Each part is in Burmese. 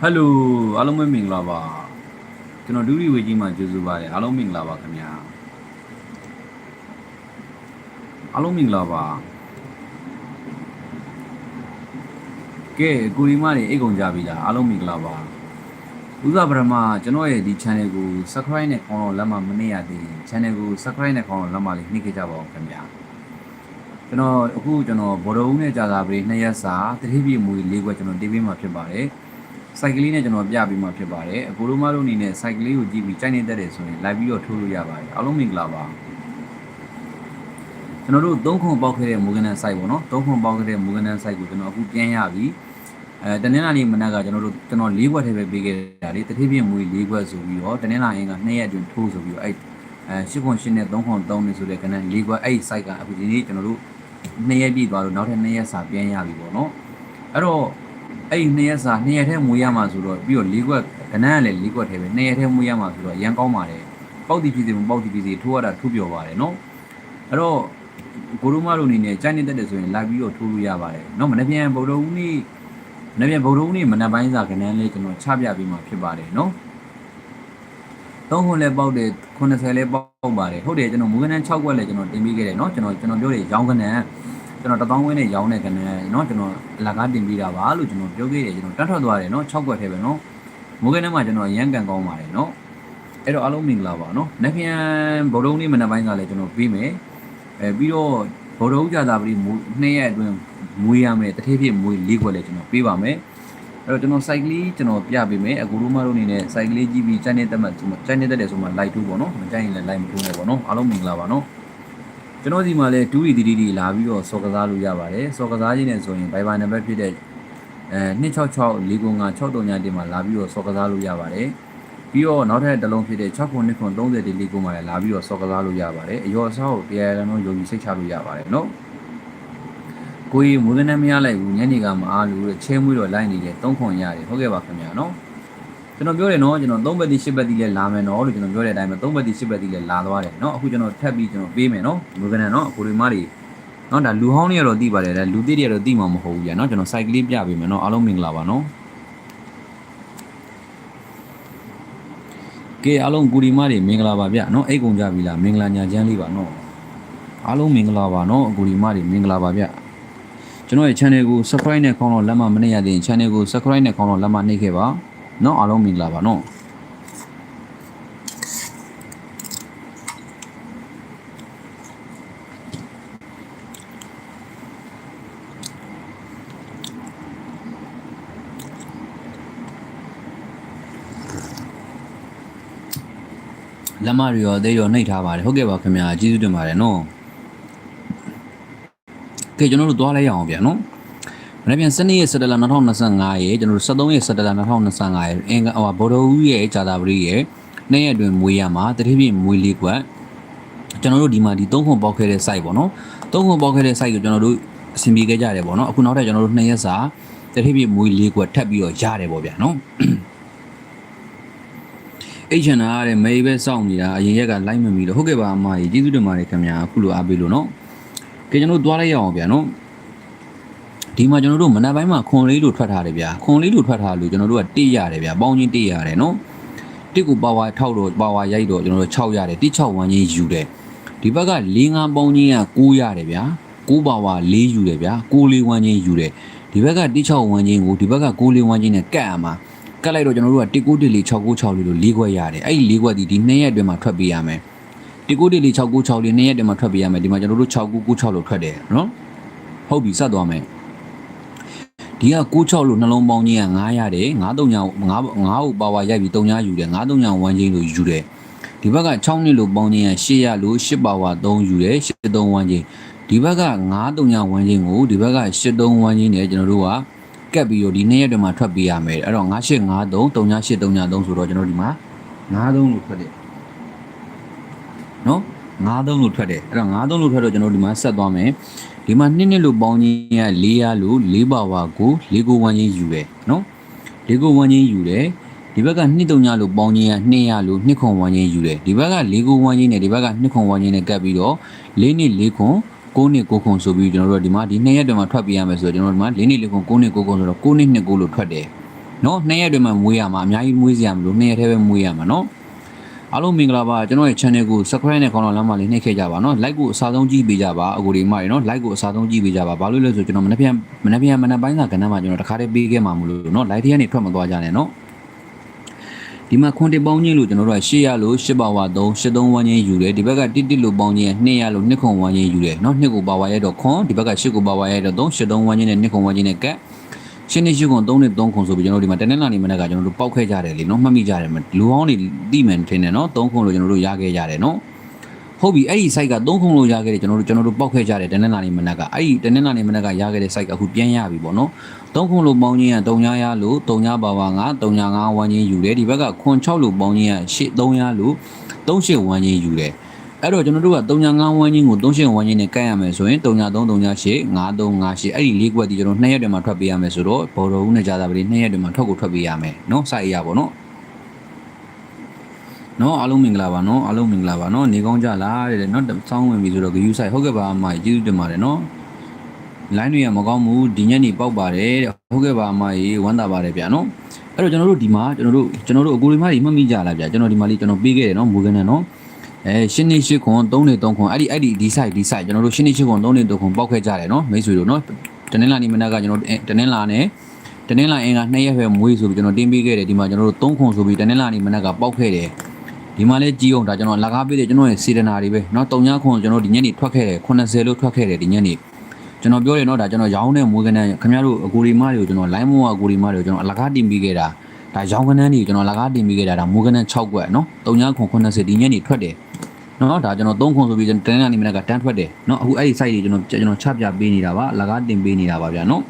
ဟယ်လိုအားလုံးပဲမင်္ဂလာပါကျွန်တော်ဒူရီဝေကြီးမှာကျေးဇူးပါတယ်အားလုံးမင်္ဂလာပါခင်ဗျာအားလုံးမင်္ဂလာပါကဲကိုရီမတွေအိတ်ကုန်ကြပြီလားအားလုံးမင်္ဂလာပါဥသပရမကျွန်တော်ရဲ့ဒီ channel ကို subscribe နဲ့ခေါင်းတော့လက်မမနှိပ်ရသေးရင် channel ကို subscribe နဲ့ခေါင်းတော့လက်မလေးနှိပ်ခဲ့ကြပါဦးခင်ဗျာ ကျွန်တော်အခုကျွန်တော်ဘော်တော်ဦးနဲ့ကြာသာပရိနှစ်ရက်စာတတိပြည့်မူလေးခွက်ကျွန်တော်တင်ပေးမှာဖြစ်ပါတယ်စိုက်ကလေးနဲ့ကျွန်တော်ပြပြီးမှဖြစ်ပါတယ်အကိုတို့မတို့အနေနဲ့စိုက်ကလေးကိုကြည့်ပြီးကြိုက်နေတတ်တယ်ဆိုရင် live ပြီးတော့ထိုးလို့ရပါတယ်အားလုံးမင်္ဂလာပါကျွန်တော်တို့သုံးခုပေါက်ခဲ့တဲ့မူကနန် site ပေါ့နော်သုံးခုပေါက်ခဲ့တဲ့မူကနန် site ကိုကျွန်တော်အခုပြန်ရပြီအဲတနင်္လာနေ့မနက်ကကျွန်တော်တို့ကျွန်တော်၄ခွက်ထဲပဲပေးခဲ့တာလေတတိပြည့်မူ၄ခွက်ဆိုပြီးတော့တနင်္လာနေ့က2ရက်အတွင်းထိုးဆိုပြီးတော့အဲ့အဲ8ခွန်8နဲ့3ခွန်3နဲ့ဆိုတဲ့ကနန်၄ခွက်အဲ့ site ကအခုဒီနေ့ကျွန်တော်တို့ 2ရက်ပြည့်သွားလို့နောက်ထပ်2ရက်စာပြန်ရပြီပေါ့နော်အဲ့တော့အဲ့ဒီနှစ်ရက်စာနှစ်ရက်ထဲမွေးရမှာဆိုတော့ပြီးတော့လေးခွက်ကနန်းကလည်းလေးခွက်ထဲပဲနှစ်ရက်ထဲမွေးရမှာဆိုတော့ရန်ကောင်းပါတယ်ပေါက်တီဖြစ်စီမပေါက်တီဖြစ်စီထိုးရတာထိုးပြောပါတယ်နော်အဲ့တော့ကိုရုမတို့အနေနဲ့ကြိုက်နေတတ်တယ်ဆိုရင်လာပြီးတော့ထိုးလို့ရပါတယ်နော်မနေ့ပြန်ဗုဒ္ဓဦးနေ့မနေ့ပြန်ဗုဒ္ဓဦးနေ့မနက်ပိုင်းစာကနန်းလေးကျွန်တော်ချပြပေးမှာဖြစ်ပါတယ်နော် သုံးခွန်းလည်းပေါက်တယ်90လည်းပေါက်ပါတယ်ဟုတ်တယ်ကျွန်တော်မူကနန်း6ခွက်လည်းကျွန်တော်တင်ပေးခဲ့တယ်နော်ကျွန်တော်ကျွန်တော်ပြောတယ်ရောင်းကနန်းကျွန်တော်တပေါင်းဝင်းနဲ့ရောင်းတဲ့ကနန်းเนาะကျွန်တော်အလကားတင်ပေးတာပါလို့ကျွန်တော်ပြောခဲ့တယ်ကျွန်တော်တတ်ထွက်သွားတယ်เนาะ6ခွက်ထဲပဲเนาะမူကနန်းမှာကျွန်တော်ရမ်းကန်ကောင်းပါတယ်เนาะအဲ့တော့အားလုံးမင်္ဂလာပါเนาะနေ့ပြန်ဗုဒ္ဓဦးနေ့မနက်ပိုင်းကလည်းကျွန်တော်ပေးမယ်အဲပြီးတော့ဗုဒ္ဓဦးကြာသာပတိမူနှစ်ရက်အတွင်းမွေးရမယ်တထေးဖြစ်မွေး၄ခွက်လည်းကျွန်တော်ပေးပါမယ် အဲ့တော့ကျွန်တော် cycle လေးကျွန်တော်ပြပေးမယ်အကူတို့မတို့အနေနဲ့ cycle လေးကြည့်ပြီးစတဲ့တက်မှစတဲ့တက်တယ်ဆိုမှ light 2ပေါ့နော်မကြိုက်ရင်လည်း light မထိုးနဲ့ပေါ့နော်အားလုံးမင်္ဂလာပါနော်ကျွန်တော်ဒီမှာလဲ2 D D လာပြီးတော့စော်ကစားလို့ရပါတယ်စော်ကစားခြင်းနဲ့ဆိုရင် Viber နံပါတ်ဖြစ်တဲ့အဲ266 495 63ညတင်မှာလာပြီးတော့စော်ကစားလို့ရပါတယ်ပြီးတော့နောက်ထပ်တစ်လုံးဖြစ်တဲ့6ခု2ခု30ဒီလေးကိုမှလည်းလာပြီးတော့စော်ကစားလို့ရပါတယ်အယောအစားကိုတရားရန်တော့ယုံကြည်စိတ်ချလို့ရပါတယ်နော် ကိုကြီးမူကနမ်းမရလိုက်ဘူးညနေကမအားလို့တဲ့ချဲမွေးတော့လိုက်နေတယ်သုံးခွန်ရတယ်ဟုတ်ကဲ့ပါခင်ဗျာနော်ကျွန်တော်ပြောတယ်နော်ကျွန်တော်သုံးဘက်တိရှစ်ဘက်တိလည်းလာမယ်နော်လို့ကျွန်တော်ပြောတဲ့အတိုင်းပဲသုံးဘက်တိရှစ်ဘက်တိလည်းလာသွားတယ်နော်အခုကျွန်တော်ထပ်ပြီးကျွန်တော်ပေးမယ်နော်မူကနမ်းနော်အခုဒီမတွေနော်ဒါလူဟောင်းတွေကတော့သိပါတယ်ဒါလူသစ်တွေကတော့သိမှာမဟုတ်ဘူးကြာနော်ကျွန်တော် site ကလေးပြပေးမယ်နော်အားလုံးမင်္ဂလာပါနော်ကဲအားလုံးကူဒီမတွေမင်္ဂလာပါဗျနော်အိတ်ကုန်ကြပြီလားမင်္ဂလာညာချမ်းလေးပါနော်အားလုံးမင်္ဂလာပါနော်အကူဒီမတွေမင်္ဂလာပါဗျ ကျွန်တော်ရဲ့ channel ကို subscribe နဲ့ခေါင်းတော့လက်မမနှိပ်ရသေးရင် channel ကို subscribe နဲ့ခေါင်းတော့လက်မနှိပ်ခဲ့ပါเนาะအားလုံးမင်္ဂလာပါเนาะလက်မတွေရောအသေးရောနှိပ်ထားပါတယ်ဟုတ်ကဲ့ပါခင်ဗျာကျေးဇူးတင်ပါတယ်เนาะ ကဲကျွန်တော်တို့သွားလိုက်ရအောင်ဗျာနော်။မနေ့ပြန်12ရက်17လ2025ရဲ့ကျွန်တော်တို့73ရက်17လ2025ရဲ့အင်္ဂါဟိုဗော်ဒဦးရဲ့ဂျာတာပရိရဲ့နေ့ရက်အတွင်းမွေးရမှာတတိပြည့်မွေးလေးကွက်ကျွန်တော်တို့ဒီမှာဒီ3ခုပေါက်ခဲ့တဲ့ site ပေါ့နော်။3ခုပေါက်ခဲ့တဲ့ site ကိုကျွန်တော်တို့အဆင်ပြေခဲ့ကြတယ်ပေါ့နော်။အခုနောက်ထပ်ကျွန်တော်တို့2ရက်စာတတိပြည့်မွေးလေးကွက်ထပ်ပြီးတော့ရတယ်ပေါ့ဗျာနော်။အဲ့ချန်နာတဲ့မေးပဲစောင့်နေတာအရင်ရက်ကလိုက်မမီလို့ဟုတ်ကဲ့ပါအမကြီးကျေးဇူးတင်ပါတယ်ခင်ဗျာအခုလိုအားပေးလို့နော်။ ကဲကျွန်တော်တို့သွားလိုက်ရအောင်ဗျာနော်။ဒီမှာကျွန်တော်တို့မနက်ပိုင်းမှာခွန်လေးလို့ထွက်ထားတယ်ဗျာခွန်လေးလို့ထွက်ထားလို့ကျွန်တော်တို့ကတိရတယ်ဗျာပေါင်းချင်းတိရတယ်နော်တစ်ကိုပါဝါထောက်တော့ပါဝါရိုက်တော့ကျွန်တော်တို့6ရတယ်တိ6ဝန်းချင်းယူတယ်ဒီဘက်က၄၅ပေါင်းချင်းက9ရတယ်ဗျာ9ပါဝါ4ယူတယ်ဗျာ9လေးဝန်းချင်းယူတယ်ဒီဘက်ကတိ6ဝန်းချင်းကိုဒီဘက်က9လေးဝန်းချင်းနဲ့ကတ်အမှာကတ်လိုက်တော့ကျွန်တော်တို့က1 9 1 4 6 9 6လေးလို့၄ခွက်ရတယ်အဲ့ဒီ၄ခွက်ဒီဒီ2ရက်အတွင်းမှာထွက်ပေးရမယ် 1 9 1 4 6 9 6လေး2ရက်အတွင်းမှာထွက်ပေးရမယ်ဒီမှာကျွန်တော်တို့6 9 9 6လို့ထွက်တယ်နော်ဟုတ်ပြီစသွားမယ်ဒီက96လို့နှလုံးပေါင်းကြီးက9ရတယ်93ညာ9 9ကိုပါဝါရိုက်ပြီး3ညာယူတယ်93ညာ1ချင်းလို့ယူတယ်ဒီဘက်က6နှစ်လို့ပေါင်းကြီးက8ရလို့8ပါဝါ3ယူတယ်83 1ချင်းဒီဘက်က93ညာ1ချင်းကိုဒီဘက်က83 1ချင်းနဲ့ကျွန်တော်တို့ကကက်ပြီးတော့ဒီနေ့ရက်တွေမှာထွက်ပေးရမယ်အဲ့တော့9853 3ညာ8 3ညာ3ဆိုတော့ကျွန်တော်ဒီမှာ93လို့ထွက်တယ် နော်93လို့ထွက်တယ်အဲ့တော့93လို့ထွက်တော့ကျွန်တော်ဒီမှာဆက်သွားမယ်ဒီမှာနှစ်နှစ်လို့ပေါင်းချင်းက400လို့4ပါဝါကို4ကို1ချင်းယူတယ်နော်4ကို1ချင်းယူတယ်ဒီဘက်ကနှစ်တုံညာလို့ပေါင်းချင်းက200လို့2ခွန်1ချင်းယူတယ်ဒီဘက်က4ကို1ချင်းနဲ့ဒီဘက်က2ခွန်1ချင်းနဲ့ကပ်ပြီးတော့4နှစ်4ခွန်6နှစ်9ခုဆိုပြီးကျွန်တော်တို့ကဒီမှာဒီ2ရက်တွင်မှာထွက်ပေးရမယ်ဆိုတော့ကျွန်တော်တို့ဒီမှာ4နှစ်4ခု9နှစ်9ခုဆိုတော့9နှစ်2ခုလို့ထွက်တယ်နော်2ရက်တွင်မှာမွေးရမှာအများကြီးမွေးစရာမလို2ရက်တည်းပဲမွေးရမှာနော် အားလုံးမင်္ဂလာပါကျွန်တော်ရဲ့ channel ကို subscribe နဲ့ခေါင်းတော်လမ်းမလေးနှိပ်ခဲ့ကြပါနော် like ကိုအစားဆုံးကြည့်ပေးကြပါအကူဒီမတွေနော် like ကိုအစားဆုံးကြည့်ပေးကြပါဘာလို့လဲဆိုကျွန်တော်မနေ့ပြန်မနေ့ပြန်မနေ့ပိုင်းစာကဏ္ဍမှာကျွန်တော်တခါတည်းပေးခဲ့မှာမလို့နော် like တွေကနေထွက်မသွားကြနဲ့နော်ဒီမှာခွန်တစ်ပေါင်းချင်းလို့ကျွန်တော်တို့က8ရလို့8ပါဝါ3 83ဝန်းချင်းယူတယ်ဒီဘက်ကတစ်တစ်လို့ပေါင်းချင်း2ရလို့2ခွန်ဝန်းချင်းယူတယ်နော်2ကိုပါဝါရဲတော့ခွန်ဒီဘက်က8ကိုပါဝါရဲတော့3 83ဝန်းချင်းနဲ့2ခွန်ဝန်းချင်းနဲ့ကတ် ရှင်းနေရှိခွန်3နဲ့3ခွန်ဆိုပြီးကျွန်တော်တို့ဒီမှာတနင်္လာနေ့မနေ့ကကျွန်တော်တို့ပောက်ခဲ့ကြတယ်လေနော်မှတ်မိကြတယ်လူဟောင်းတွေတိမှန်ထင်တယ်နော်3ခွန်လို့ကျွန်တော်တို့ရခဲ့ကြတယ်နော်ဟုတ်ပြီအဲ့ဒီ site က3ခုလို့ရခဲ့တယ်ကျွန်တော်တို့ကျွန်တော်တို့ပောက်ခဲ့ကြတယ်တနင်္လာနေ့မနက်ကအဲ့ဒီတနင်္လာနေ့မနက်ကရခဲ့တဲ့ site ကအခုပြန်ရပြီပေါ့နော်3ခုလို့ပေါင်းချင်းက3ညရလို့3ညပါဝါ9 3ည9ဝန်းချင်းယူတယ်ဒီဘက်ကခွန်6လို့ပေါင်းချင်းက8 3ရလို့38ဝန်းချင်းယူတယ် အဲ့တော့ကျွန်တော်တို့က3.5ဝန်းကျင်ကို3.8ဝန်းကျင်နဲ့ကတ်ရမယ်ဆိုရင်3.3 3.8 5.3 5.8အဲ့ဒီလေးကွက်ဒီကျွန်တော်2ရက်တည်းမှာထွက်ပေးရမယ်ဆိုတော့ဘော်တော်ဦးနဲ့ဂျာသာပတိ2ရက်တည်းမှာထွက်ကိုထွက်ပေးရမယ်နော်စာရေးရပါတော့နော်အားလုံးမင်္ဂလာပါနော်အားလုံးမင်္ဂလာပါနော်နေကောင်းကြလားတဲ့နော်စောင်းဝင်ပြီဆိုတော့ view site ဟုတ်ကဲ့ပါအမကြီးကျေးဇူးတင်ပါတယ်နော် line တွေကမကောင်းဘူးဒီညနေပေါက်ပါတယ်တဲ့ဟုတ်ကဲ့ပါအမကြီးဝမ်းသာပါတယ်ဗျာနော်အဲ့တော့ကျွန်တော်တို့ဒီမှာကျွန်တော်တို့ကျွန်တော်တို့အကူရီမကြီးမှတ်မိကြလားဗျာကျွန်တော်ဒီမှာလေးကျွန်တော်ပေးခဲ့တယ်နော်မူကန်နဲ့နော် အဲရှင်းနေရှင်းခွန်3နေ3ခွန်အဲ့ဒီအဲ့ဒီဒီ site ဒီ site ကျွန်တော်တို့ရှင်းနေရှင်းခွန်3နေ3ခွန်ပေါက်ခဲ့ကြတယ်နော်မိတ်ဆွေတို့နော်တနင်္လာနေ့မနက်ကကျွန်တော်တနင်္လာနဲ့တနင်္လာအင်္ဂါ2ရက်ပဲမွေးဆိုပြီးကျွန်တော်တင်ပေးခဲ့တယ်ဒီမှာကျွန်တော်တို့3ခွန်ဆိုပြီးတနင်္လာနေ့မနက်ကပေါက်ခဲ့တယ်ဒီမှာလဲကြည်အောင်ဒါကျွန်တော်လက်ကားပေးတယ်ကျွန်တော်ရဲ့စေတနာတွေပဲเนาะတုံညာခွန်ကျွန်တော်ဒီညနေထွက်ခဲ့တယ်80လို့ထွက်ခဲ့တယ်ဒီညနေကျွန်တော်ပြောတယ်เนาะဒါကျွန်တော်ရောင်းတဲ့မွေးကနေခင်ဗျားတို့အကူဒီမတွေကိုကျွန်တော် line မောအကူဒီမတွေကိုကျွန်တော်အလက်ကားတင်ပေးခဲ့တာဒါရောင်းကနန်းတွေကျွန်တော်လက်ကားတင်ပေးခဲ့တာဒါမွေးကနေ6ကွက်เนาะတုံညာခွန်80ဒီညနေထွက်တယ် เนาะဒါကျွန်တော်3ခွန်ဆိုပြီးတန်းကနေမနေ့ကတန်းထွက်တယ်เนาะအခုအဲ့ဒီ site တွေကျွန်တော်ကျွန်တော်ချပြပေးနေတာပါလက်ကားတင်ပေးနေတာပါဗျာเนาะ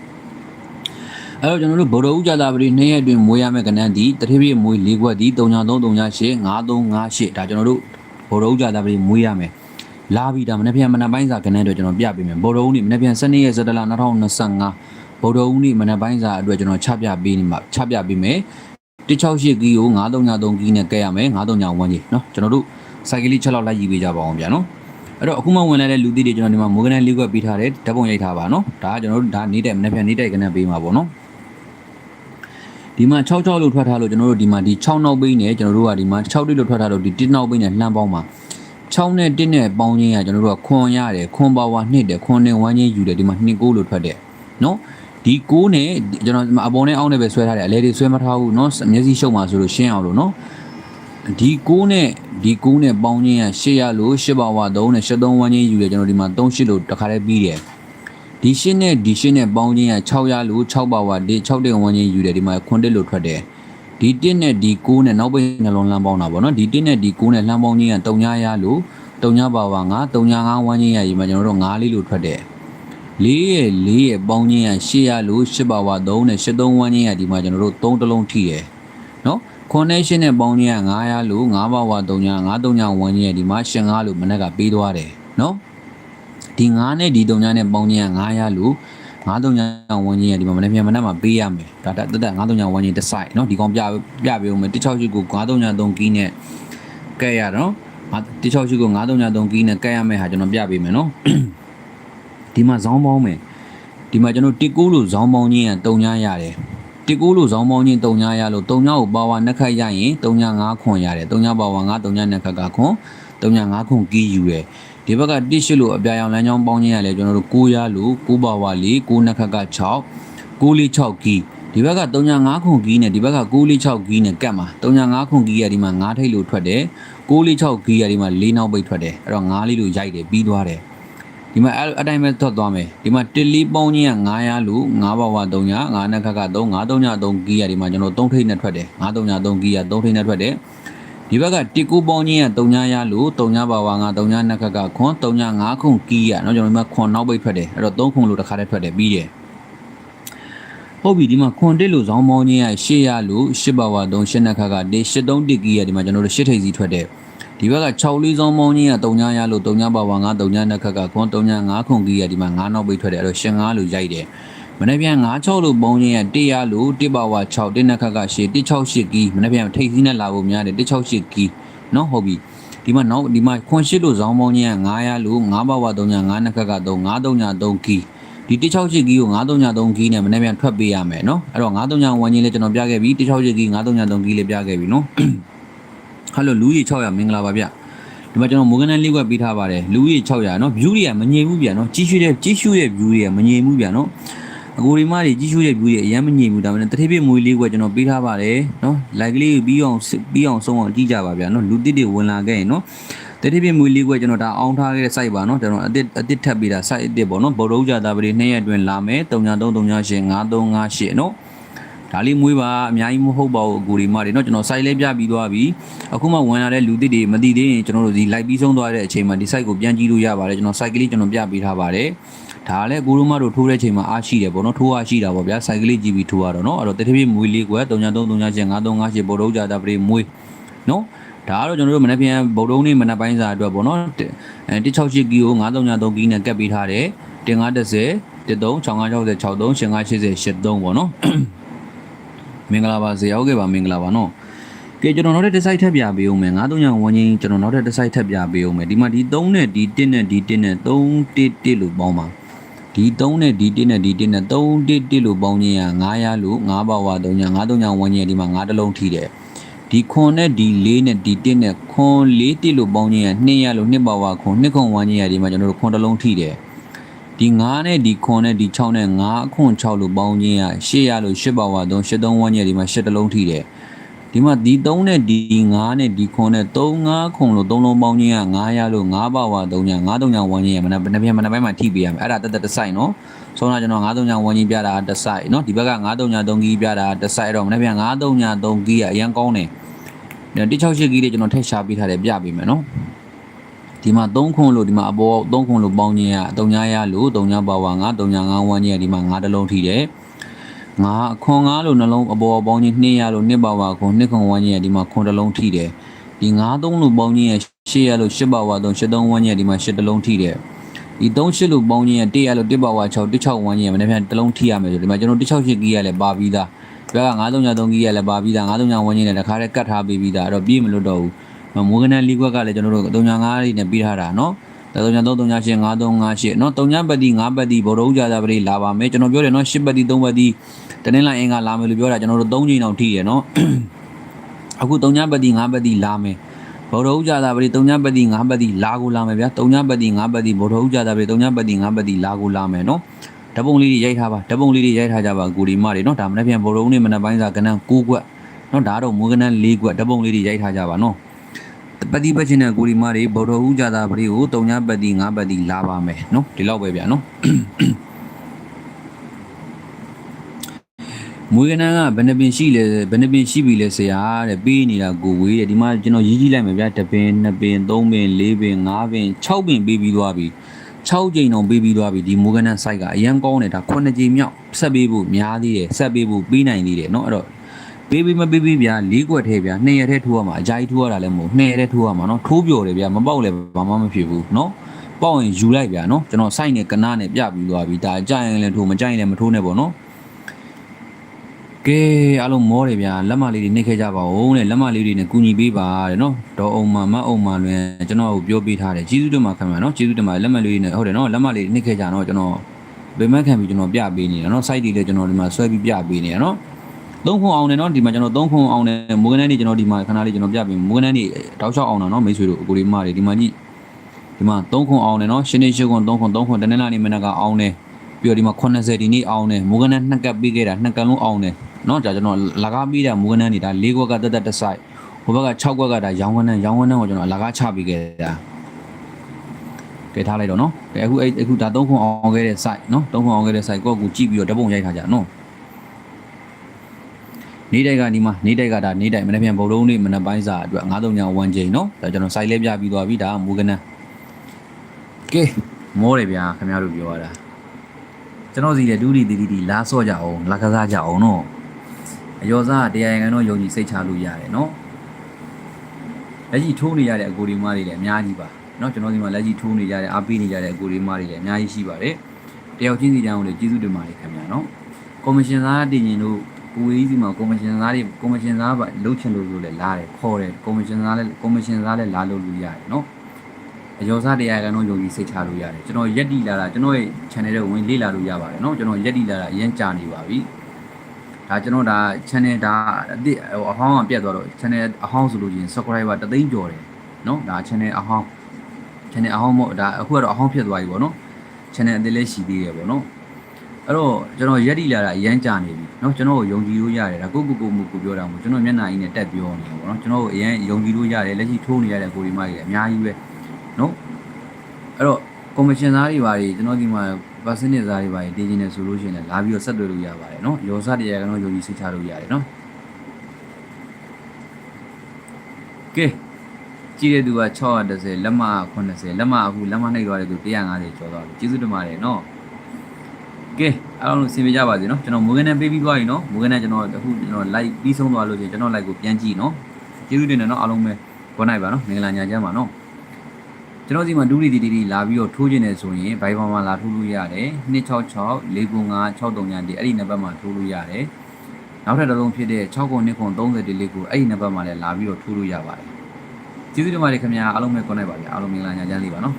အဲ့တော့ကျွန်တော်တို့ဗုဒ္ဓဦးကြတာပတိ2ရက်အတွင်းမွေးရမယ့်ကဏ္ဍဒီတတိပြည့်မွေး၄ခွက်ဒီ33338 5358ဒါကျွန်တော်တို့ဗုဒ္ဓဦးကြတာပတိမွေးရမယ်လာပြီဒါမနေ့ပြန်မနက်ပိုင်းစာကဏ္ဍအတွက်ကျွန်တော်ပြပေးမယ်ဗုဒ္ဓဦးနေ့မနေ့ပြန်12ရက်17လ2025ဗုဒ္ဓဦးနေ့မနက်ပိုင်းစာအတွက်ကျွန်တော်ချပြပေးနေမှာချပြပေးမယ်168ကီကို9393ကီနဲ့ကဲရမယ်9391ကြီးเนาะကျွန်တော်တို့ စိုက်ကလေး6လောက်လိုက်ရည်ပေးကြပါအောင်ဗျာနော်အဲ့တော့အခုမှဝင်လာတဲ့လူသီးတွေကျွန်တော်ဒီမှာမိုးကနန်လေးကွက်ပေးထားတယ်ဓာတ်ပုံရိုက်ထားပါနော်ဒါကကျွန်တော်တို့ဒါနေတဲ့မနေ့ပြန်နေတဲ့ကနန်ပေးမှာပေါ့နော်ဒီမှာ66လို့ထွက်ထားလို့ကျွန်တော်တို့ဒီမှာဒီ6နောက်ပိန်းနဲ့ကျွန်တော်တို့ကဒီမှာ6တိလို့ထွက်ထားလို့ဒီ1နောက်ပိန်းနဲ့လှမ်းပေါင်းမှာ6နဲ့1နဲ့ပေါင်းချင်းကကျွန်တော်တို့ကခွန်ရတယ်ခွန်ပါဝါနှစ်တယ်ခွန်နဲ့ဝမ်းချင်းယူတယ်ဒီမှာ29လို့ထွက်တယ်နော်ဒီ9နဲ့ကျွန်တော်အပေါ်နဲ့အောက်နဲ့ပဲဆွဲထားတယ်အလဲတွေဆွဲမထားဘူးနော်မျက်စိရှုပ်မှာဆိုလို့ရှင်းအောင်လို့နော် ဒီ6နဲ့ဒီ6နဲ့ပေါင်းချင်းက8ရလို့8ပါဝါ3နဲ့73ဝမ်းချင်းယူတယ်ကျွန်တော်ဒီမှာ38လို့တခါတည်းပြီးတယ်ဒီရှင်းနဲ့ဒီရှင်းနဲ့ပေါင်းချင်းက6ရလို့6ပါဝါဒီ6တဲ့ဝမ်းချင်းယူတယ်ဒီမှာခွန်တက်လို့ထွက်တယ်ဒီ1နဲ့ဒီ6နဲ့နောက်ပိတ်နှလုံးလှမ်းပေါင်းတာပေါ့နော်ဒီ1နဲ့ဒီ6နဲ့လှမ်းပေါင်းချင်းက3ရရလို့3ညပါဝါ9 3ည9ဝမ်းချင်းရဒီမှာကျွန်တော်တို့9လေးလို့ထွက်တယ်လေးရဲ့လေးရဲ့ပေါင်းချင်းက8ရလို့8ပါဝါ3နဲ့83ဝမ်းချင်းရဒီမှာကျွန်တော်တို့3တလုံးထိတယ်နော် connection နဲ့ပေါင်းကြီးက900လို့9ဘာဝ3ည9 3ည1ကြီးရဲ့ဒီမှာရှင်9လို့မနေ့ကပေးသွားတယ်နော်ဒီ9နဲ့ဒီ3ညနဲ့ပေါင်းကြီးက900လို့9 3ည1ကြီးရဲ့ဒီမှာမနေ့ပြန်မနေ့မှာပေးရမယ်ဒါတက်တက်9 3ည1ကြီးတစ်ဆိုင်နော်ဒီကောင်ပြပြပေးဦးမယ်16ကြီးကို9 3ည3ကီးနဲ့ကဲရတော့16ရှိကို933ကီးနဲ့ကဲရမယ့်ဟာကျွန်တော်ပြပေးမယ်နော်ဒီမှာဇောင်းပေါင်းမယ်ဒီမှာကျွန်တော်တစ်ကိုးလို့ဇောင်းပေါင်းချင်းကတုံညာရတယ် 19လို့ဇောင်းပေါင်းချင်း3ညရလို့3ညကိုပါဝါနှစ်ခတ်ရရင်3ည5ခွန်ရတယ်3ညပါဝါ9 3ညနှစ်ခတ်ကခွန်3ည5ခွန်ကီးယူတယ်ဒီဘက်ကတစ်ရှိလို့အပြာရောင်လမ်းကြောင်းပေါင်းချင်းရလဲကျွန်တော်တို့9ရလို့9ပါဝါ4 9နှစ်ခတ်က6 946ကီးဒီဘက်က35ခွန်ကီးနဲ့ဒီဘက်က946ကီးနဲ့ကတ်မှာ35ခွန်ကီးရဒီမှာ9ထိပ်လို့ထွက်တယ်946ကီးရဒီမှာ4နောက်ပိတ်ထွက်တယ်အဲ့တော့9လေးလို့ရိုက်တယ်ပြီးသွားတယ် ဒီမှာအဲ့အတိုင်းပဲထွက်သွားမယ်ဒီမှာတစ်လီပေါင်းချင်းက900လို့9ပါဝါ3ည9နှစ်ခတ်က3 9 3ည3ကီးရဒီမှာကျွန်တော်3ထိပ်နဲ့ထွက်တယ်9 3ည3ကီးရ3ထိပ်နဲ့ထွက်တယ်ဒီဘက်ကတစ်ကူပေါင်းချင်းက3ညရလို့3ညပါဝါ9 3ညနှစ်ခတ်ကခွန်3ည5ခွန်ကီးရเนาะကျွန်တော်ဒီမှာခွန်နောက်ပိတ်ထွက်တယ်အဲ့တော့3ခွန်လို့တစ်ခါတည်းထွက်တယ်ပြီးတယ်ဟုတ်ပြီဒီမှာခွန်တစ်လို့ဇောင်းပေါင်းချင်းက8ရလို့8ပါဝါ3 8နှစ်ခတ်ကဒီ83တစ်ကီးရဒီမှာကျွန်တော်တို့8ထိပ်စီထွက်တယ် ဒီဘက်က6လေးဆောင်ပေါင်းချင်းက3ညရလို့3ညပါဝါ9 3ညနှစ်ခတ်ကခွန်3ည5ခွန်ကီးရဒီမှာ9နောက်ပိတ်ထွက်တယ်အဲ့တော့8 5လို့ရိုက်တယ်မနေ့ပြန်96လို့ပေါင်းချင်းရ100လို့1ပါဝါ6 1နှစ်ခတ်က8 168ကီးမနေ့ပြန်ထိပ်စီးနဲ့လာဖို့များတယ်168ကီးနော်ဟုတ်ပြီဒီမှာနောက်ဒီမှာခွန်ရှစ်လို့ဇောင်းပေါင်းကြီးက900လို့9ဘဝ3ညာ9နှစ်ခက်က3 9 3ညာ3ကီဒီ168ကီကို9 3ညာ3ကီနဲ့မနေ့ပြန်ထွက်ပေးရမယ်နော်အဲ့တော့9 3ညာ1ကြီးလေးကျွန်တော်ပြခဲ့ပြီ168ကီ9 3ညာ3ကီလေးပြခဲ့ပြီနော် ဟယ်လိုလူကြီး600မင်္ဂလာပါဗျဒီမှာကျွန်တော်မိုဂနန်လေးကွက်ပေးထားပါတယ်လူကြီး600နော် view တွေကမငြိမ်ဘူးဗျနော်ကြီးရှုတဲ့ကြီးရှုရဲ့ view တွေကမငြိမ်ဘူးဗျနော်အကိုဒီမတွေကြီးရှုတဲ့ view တွေအရင်မငြိမ်ဘူးဒါပေမဲ့တတိပိမွေလေးကွက်ကျွန်တော်ပေးထားပါတယ်နော် like လေးပြီးအောင်ပြီးအောင်ဆုံးအောင်ကြည့်ကြပါဗျနော်လူတစ်တွေဝင်လာခဲ့ရင်နော်တတိပိမွေလေးကွက်ကျွန်တော်ဒါအောင်ထားခဲ့တဲ့ site ပါနော်ကျွန်တော်အစ်အစ်ထပ်ပေးတာ site အစ်ပေါ့နော်ဗုဒ္ဓဥကြတာပတိ2ရက်အတွင်းလာမယ်33338 5358နော် ဒါလေးမွေးပါအများကြီးမဟုတ်ပါဘူးအကူဒီမတွေเนาะကျွန်တော် site လေးပြပြီးသွားပြီအခုမှဝင်လာတဲ့လူသစ်တွေမသိသေးရင်ကျွန်တော်တို့ဒီ live ပြီးဆုံးသွားတဲ့အချိန်မှာဒီ site ကိုပြန်ကြည့်လို့ရပါတယ်ကျွန်တော် site ကလေးကျွန်တော်ပြပေးထားပါတယ်ဒါလည်းကိုရိုမတို့ထိုးတဲ့အချိန်မှာအားရှိတယ်ပေါ့နော်ထိုးအားရှိတာပေါ့ဗျာ site ကလေးကြည့်ပြီးထိုးရတော့เนาะအဲ့တော့တတိပြမွေလေးကွဲ3338 5358ဗုဒ္ဓဥကြတာပရိမွေးเนาะ ဒါကတော့ကျွန်တော်တို့မနေ့ပြန်ဗုဒ္ဓုံနေ့မနက်ပိုင်းစာအတွက်ပေါ့နော်အဲ168ကီကို933ကီနဲ့ကပ်ပေးထားတယ်တင်910 136560 63 5580 83ပေါ့နော် မင်္ဂလာပါဇေယောက်ခဲ့ပါမင်္ဂလာပါနော်ကဲကျွန်တော်နောက်ထပ်တစ် site ထပ်ပြပေးအောင်မယ်939ဝန်းချင်းကျွန်တော်နောက်ထပ်တစ် site ထပ်ပြပေးအောင်မယ်ဒီမှာဒီ3နဲ့ဒီ1နဲ့ဒီ1နဲ့311လို့ပေါင်းပါဒီ3နဲ့ဒီ1နဲ့ဒီ1နဲ့311လို့ပေါင်းခြင်းက900လို့9ပါဝါ3ညာ939ဝန်းချင်းဒီမှာ9တလုံးထိတယ်ဒီခွန်နဲ့ဒီလေးနဲ့ဒီတစ်နဲ့ခွန်လေးတစ်လို့ပေါင်းခြင်းရ2ရလို့နှစ်ပါဝါခွန်နှစ်ခွန်ဝန်းခြင်းရဒီမှာကျွန်တော်တို့ခွန်တစ်လုံးထိတယ် ဒီ9နဲ့ဒီခွန်နဲ့ဒီ6နဲ့9ခွန်6လို့ပေါင်းခြင်းရ8ရလို့8ပါဝါ3 8 3ဝန်းခြင်းဒီမှာ8တစ်လုံးထိတယ်ဒီမှာဒီ3နဲ့ဒီ9နဲ့ဒီခွန်နဲ့3 5ခွန်လို့3လုံးပေါင်းခြင်းရ9ရလို့9ပါဝါ3ည9 3ညဝန်းခြင်းရမနက်မနက်ပြန်မနက်ပိုင်းမှာထိပေးရမယ်အဲ့ဒါတက်တက်တစ်ဆိုင်နော်ဆုံးတာကျွန်တော်9 3ညဝန်းခြင်းပြတာတစ်ဆိုင်နော်ဒီဘက်က9 3ည3ကီးပြတာတစ်ဆိုင်အဲ့တော့မနက်ပြန်9 3ည3ကီးကအရင်ကောင်းတယ်168ကီးလေးကျွန်တော်ထည့်ရှားပေးထားတယ်ပြပေးမယ်နော် ဒီမှာ3ခွန်းလို့ဒီမှာအပေါ်3ခွန်းလို့ပေါင်းခြင်းရ3ညာရလို့3ညာပါဝါ9 3ညာ9ဝန်းခြင်းရဒီမှာ9တလုံးထိတယ်ငါခွန်9လို့နှလုံးအပေါ်ပေါင်းခြင်း2ရလို့2ပါဝါခွန်2ခွန်ဝန်းခြင်းရဒီမှာခွန်တလုံးထိတယ်ဒီ9 3လို့ပေါင်းခြင်းရ8ရလို့8ပါဝါ3 8 3ဝန်းခြင်းရဒီမှာ8တလုံးထိတယ်ဒီ38လို့ပေါင်းခြင်းရ1ရလို့1ပါဝါ6 16ဝန်းခြင်းရမနေ့ပြန်တလုံးထိရမယ်ဆိုဒီမှာကျွန်တော်168ကီးရလည်းပါပြီးသားဘက်က933ကီးရလည်းပါပြီးသား933ဝန်းကျင်နဲ့တခါတည်းကတ်ထားပေးပြီးသားအဲ့တော့ပြေးမလို့တော့ဘူး မိုးကနန်းလီကွက်ကလည်းကျွန်တော်တို့35လေးနဲ့ပြီးထားတာနော်3338 5358နော်3ပတ်တီ5ပတ်တီဘောလုံးကြတာပရိလာပါမယ်ကျွန်တော်ပြောတယ်နော်10ပတ်တီ3ပတ်တီတနင်္လာအင်္ဂါလာမယ်လို့ပြောတာကျွန်တော်တို့3ချိန်တောင်ထိရနော်အခု3ပတ်တီ5ပတ်တီလာမယ်ဘောလုံးကြတာပရိ3ပတ်တီ5ပတ်တီလာကိုလာမယ်ဗျာ3ပတ်တီ5ပတ်တီဘောလုံးကြတာပရိ3ပတ်တီ5ပတ်တီလာကိုလာမယ်နော် ဓပုံလေးတွေရိုက်ထားပါဓပုံလေးတွေရိုက်ထားကြပါကိုဒီမတွေเนาะဒါမနေ့ပြန်ဘောလုံးနေမနေ့ပိုင်းစာကနန်း6ကွက်เนาะဒါတော့မိုးကနန်း4ကွက်ဓပုံလေးတွေရိုက်ထားကြပါเนาะ ပတိပတ်ချင်းတဲ့ကိုဒီမတွေဘောတော်ဦးကြတာပရိကို3ညပတ်တိ5ပတ်တိလာပါမယ်เนาะဒီလောက်ပဲဗျာเนาะမွေးကနန်းကဘယ်နှပင်ရှိလဲဘယ်နှပင်ရှိပြီလဲဆရာတဲ့ပေးနေတာကိုဝေးတယ်ဒီမှာကျွန်တော်ရေးကြည့်လိုက်မယ်ဗျာတစ်ပင်နှစ်ပင်သုံးပင်လေးပင်ငါးပင်6ပင်ပေးပြီးသွားပြီ 6ကြိမ်တော့ပေးပြီးသွားပြီဒီမိုးကနန် site ကအရန်ကောင်းတယ်ဒါ9ကြိမ်မြောက်ဆက်ပေးဖို့များသေးတယ်ဆက်ပေးဖို့ပြီးနိုင်သေးတယ်เนาะအဲ့တော့ ပေးပြီးမပေးပြီးဗျာလေးကွက်ထဲဗျာနှစ်ရက်ထဲထိုးရမှာအကြိုက်ထိုးရတာလည်းမဟုတ်နှစ်ရက်ထဲထိုးရမှာနော်ထိုးပြော်တယ်ဗျာမပေါက်လည်းဘာမှမဖြစ်ဘူးနော်ပေါက်ရင်ယူလိုက်ဗျာနော်ကျွန်တော်စိုက်နေကနားနဲ့ပြပြီးသွားပြီဒါကြိုက်ရင်လည်းထိုးမကြိုက်ရင်လည်းမထိုးနဲ့ပေါ့နော်ကဲအားလုံးမောတယ်ဗျာလက်မလေးတွေနှိပ်ခဲ့ကြပါဦးတဲ့လက်မလေးတွေနဲ့ကူညီပေးပါတဲ့နော်ဒေါ်အောင်မမအောင်မလွင်ကျွန်တော်ကိုပြောပေးထားတယ်ကျေးဇူးတင်ပါခင်ဗျာနော်ကျေးဇူးတင်ပါလက်မလေးတွေနဲ့ဟုတ်တယ်နော်လက်မလေးတွေနှိပ်ခဲ့ကြတော့ကျွန်တော်ဗိမတ်ခံပြီးကျွန်တော်ပြပေးနေတယ်နော် site တွေလည်းကျွန်တော်ဒီမှာဆွဲပြီးပြပေးနေတယ်နော် သုံးခုအောင်တယ်နော်ဒီမှာကျွန်တော်သုံးခုအောင်တယ်မိုးကနန်းနေကျွန်တော်ဒီမှာခဏလေးကျွန်တော်ပြပြမိုးကနန်းနေတောက်ချောက်အောင်တာနော်မိတ်ဆွေတို့အကိုလေးမတွေဒီမှာကြည့်ဒီမှာသုံးခုအောင်တယ်နော်ရှင်းနေရှင်းခုသုံးခုသုံးခုတနေ့လာနေမနေ့ကအောင်တယ်ပြီးတော့ဒီမှာ80ဒီနေ့အောင်တယ်မိုးကနန်းနှစ်ကပ်ပြီးခဲ့တာနှစ်ကပ်လုံးအောင်တယ်နော်ဒါကျွန်တော်လကားပြီးတာမိုးကနန်းနေတာ၄ခွက်ကတက်တက်တဆိုင်ဟိုဘက်က6ခွက်ကဒါရောင်းကနန်းရောင်းကနန်းကိုကျွန်တော်လကားချပြီးခဲ့တာကဲထားလိုက်တော့နော်ကဲအခုအခုဒါသုံးခုအောင်ခဲ့တဲ့ site နော်သုံးခုအောင်ခဲ့တဲ့ site ကိုအခုကြည့်ပြီးတော့ဓာတ်ပုံရိုက်ထားကြနော် နေတိုက်ကဒီမှာနေတိုက်ကဒါနေတိုက်မနေ့ပြန်ဗုဒ္ဓုံးနေ့မနေ့ပိုင်းစာအတွက်9-3ည1ချိန်နော်ဒါကျွန်တော်စိုက်လဲပြပြီးသွားပြီဒါမူကနန်းကဲမောတယ်ဗျာခင်ဗျားတို့ပြောရတာကျွန်တော်စီလည်းဒူးဒီတီတီလာဆော့ကြအောင်လာကစားကြအောင်နော်အယောစားတရားရင်ကတော့ယုံကြည်စိတ်ချလို့ရတယ်နော်လက်ရှိထိုးနေရတဲ့အကူဒီမားတွေလည်းအများကြီးပါနော်ကျွန်တော်ဒီမှာလက်ရှိထိုးနေရတဲ့အားပေးနေရတဲ့အကူဒီမားတွေလည်းအများကြီးရှိပါတယ်တယောက်ချင်းစီတိုင်းကိုလည်းကျေးဇူးတင်ပါတယ်ခင်ဗျာနော်ကော်မရှင်သားတင်ရင်တို့ ကိုကိုဝေးကြီးစီမှာကော်မရှင်သားတွေကော်မရှင်သားပါလှုပ်ချင်လို့ဆိုလဲလာတယ်ခေါ်တယ်ကော်မရှင်သားလဲကော်မရှင်သားလဲလာလို့လို့ရတယ်နော်အယောစားတရားကတော့ယုံကြည်စိတ်ချလို့ရတယ်ကျွန်တော်ရက်တီလာတာကျွန်တော်ရဲ့ channel တွေဝင်လေ့လာလို့ရပါတယ်နော်ကျွန်တော်ရက်တီလာတာအရင်ကြာနေပါပြီဒါကျွန်တော်ဒါ channel ဒါအစ်ဟိုအဟောင်းကပြတ်သွားတော့ channel အဟောင်းဆိုလို့ရှိရင် subscriber တသိန်းကျော်တယ်နော်ဒါ channel အဟောင်း channel အဟောင်းမို့ဒါအခုကတော့အဟောင်းဖြစ်သွားပြီပေါ့နော် channel အသေးလေးရှိသေးရပေါ့နော် အဲ့တော့ကျွန်တော်ရက်တီလာတာအရန်ကြာနေပြီเนาะကျွန်တော်ကိုယုံကြည်လို့ရတယ်ဒါကိုကိုကိုမူကိုပြောတာမို့ကျွန်တော်မျက်နှာကြီးနဲ့တက်ပြောနေပေါ့နော်ကျွန်တော်ကိုအရန်ယုံကြည်လို့ရတယ်လက်ရှိထိုးနေရတဲ့ကိုဒီမကြီးလည်းအများကြီးပဲเนาะအဲ့တော့ကော်မရှင်သားတွေပါတွေကျွန်တော်ဒီမှာ percentage သားတွေပါတွေတည်ခြင်းနဲ့ဆိုလို့ရှိရင်လည်းလာပြီးတော့ဆက်သွယ်လို့ရပါတယ်เนาะရောစတရားကတော့ယုံကြည်စိတ်ချလို့ရတယ်เนาะကဲကြည့်တဲ့သူက630လက်မ80လက်မအခုလက်မနှိပ်သွားတဲ့သူ150ကျော်သွားပြီကျေးဇူးတင်ပါတယ်เนาะ ကဲအားလုံးဆင်ပြေကြပါစေနော်ကျွန်တော်မိုဂန်နဲ့ပေးပြီးသွားပြီနော်မိုဂန်နဲ့ကျွန်တော်အခုကျွန်တော် live ပြီးဆုံးသွားလို့ရှိရင်ကျွန်တော် live ကိုပြန်ကြည့်နော်ကျေးဇူးတင်တယ်နော်အားလုံးပဲ good night ပါနော်မင်္ဂလာညချမ်းပါနော်ကျွန်တော်ဒီမှာဒူးရီတီတီလာပြီးတော့ထိုးခြင်းနေဆိုရင်ဘိုင်ဘာမှာလာထိုးလို့ရတယ်266 495 639အဲ့ဒီနံပါတ်မှာထိုးလို့ရတယ်နောက်ထပ်တစ်လုံးဖြစ်တဲ့6929 30လေးကိုအဲ့ဒီနံပါတ်မှာလည်းလာပြီးတော့ထိုးလို့ရပါတယ်ကျေးဇူးတင်ပါတယ်ခင်ဗျာအားလုံးပဲ good night ပါဗျာအားလုံးမင်္ဂလာညချမ်းလေးပါနော်